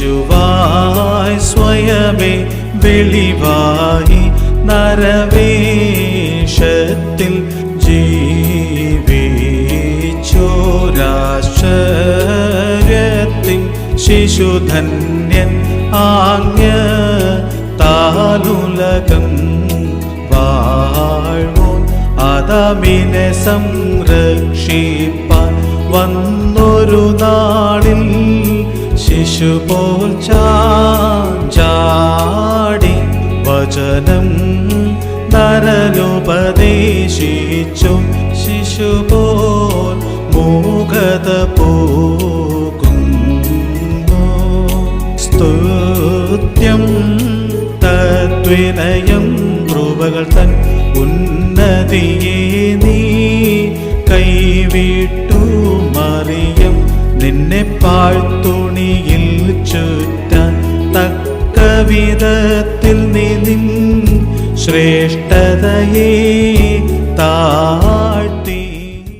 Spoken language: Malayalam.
യേശുവായി സ്വയമേ വെളിവായി നരവേഷത്തിൽ ജീവിച്ചോരാശ്ചര്യത്തിൻ ശിശുധന്യൻ ആജ്ഞ താലുലകം വാഴ്വോൻ അദമിനെ സംരക്ഷിപ്പാൻ വന്നൊരു നാട് പോൽ ചാടി വചനം നരനുപദേശിച്ചു ശിശുപോൽ മൂകത പോകുന്നു. സ്തുത്യം തദ്വിനയം കൃപകൾ തൻ ഉന്നതിയെ നീ കൈവിട്ടു. നിന്നെ പാഴ്ത്തുണിയിൽ ചുറ്റാൻ തക്ക വിധത്തിൽ നീ നിൻ ശ്രേഷ്ഠതയെ താഴ്ത്തി